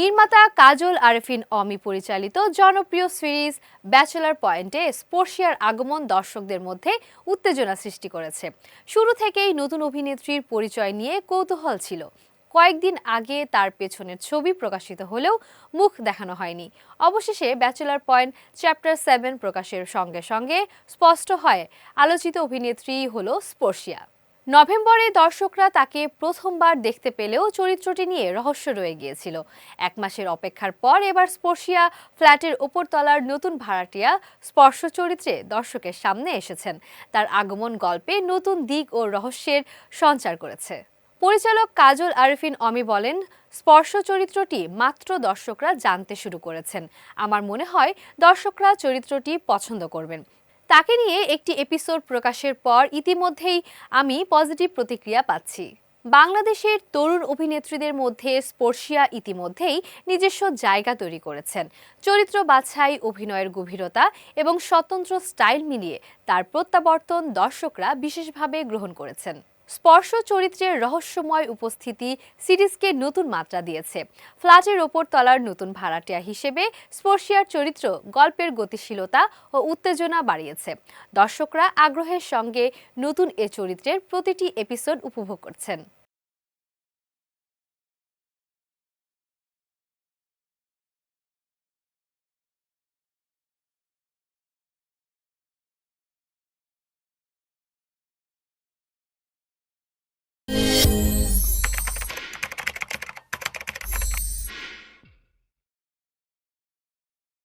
নির্মাতা কাজল আরেফিন অমি পরিচালিত জনপ্রিয় সিরিজ ব্যাচেলার পয়েন্টে স্পর্শিয়ার আগমন দর্শকদের মধ্যে উত্তেজনা সৃষ্টি করেছে। শুরু থেকেই নতুন অভিনেত্রীর পরিচয় নিয়ে কৌতূহল ছিল। কয়েকদিন আগে তার পেছনের ছবি প্রকাশিত হলেও মুখ দেখানো হয়নি। অবশেষে ব্যাচেলার পয়েন্ট চ্যাপ্টার সেভেন প্রকাশের সঙ্গে সঙ্গে স্পষ্ট হয়, আলোচিত অভিনেত্রী হল স্পর্শিয়া। নভেম্বরে দর্শকরা তাকে প্রথমবার দেখতে পেলেও চরিত্রটি নিয়ে রহস্য রয়ে গিয়েছিল। এক মাসের অপেক্ষার পর এবার স্পর্শিয়া ফ্ল্যাটের ওপরতলার নতুন ভাড়াটিয়া স্পর্শ চরিত্রে দর্শকের সামনে এসেছেন। তার আগমন গল্পে নতুন দিক ও রহস্যের সঞ্চার করেছে। পরিচালক কাজল আরিফিন অমি বলেন, স্পর্শ চরিত্রটি মাত্র দর্শকরা জানতে শুরু করেছেন। আমার মনে হয় দর্শকরা চরিত্রটি পছন্দ করবেন। তাকে নিয়ে একটি এপিসোড প্রকাশের পর ইতিমধ্যেই আমি পজিটিভ প্রতিক্রিয়া পাচ্ছি। বাংলাদেশের তরুণ অভিনেত্রীদের মধ্যে স্পর্শিয়া ইতিমধ্যেই নিজস্ব জায়গা তৈরি করেছেন। চরিত্র বাছাই, অভিনয়ের গভীরতা এবং স্বতন্ত্র স্টাইল মিলিয়ে তার প্রত্যাবর্তন দর্শকরা বিশেষভাবে গ্রহণ করেছেন। স্পর্শ চরিত্রের রহস্যময় উপস্থিতি সিরিজকে নতুন মাত্রা দিয়েছে। ফ্ল্যাটের ওপর তলার নতুন ভাড়াটিয়া হিসেবে স্পর্শিয়ার চরিত্র গল্পের গতিশীলতা ও উত্তেজনা বাড়িয়েছে। দর্শকরা আগ্রহের সঙ্গে নতুন এ চরিত্রের প্রতিটি এপিসোড উপভোগ করছেন। 嗯。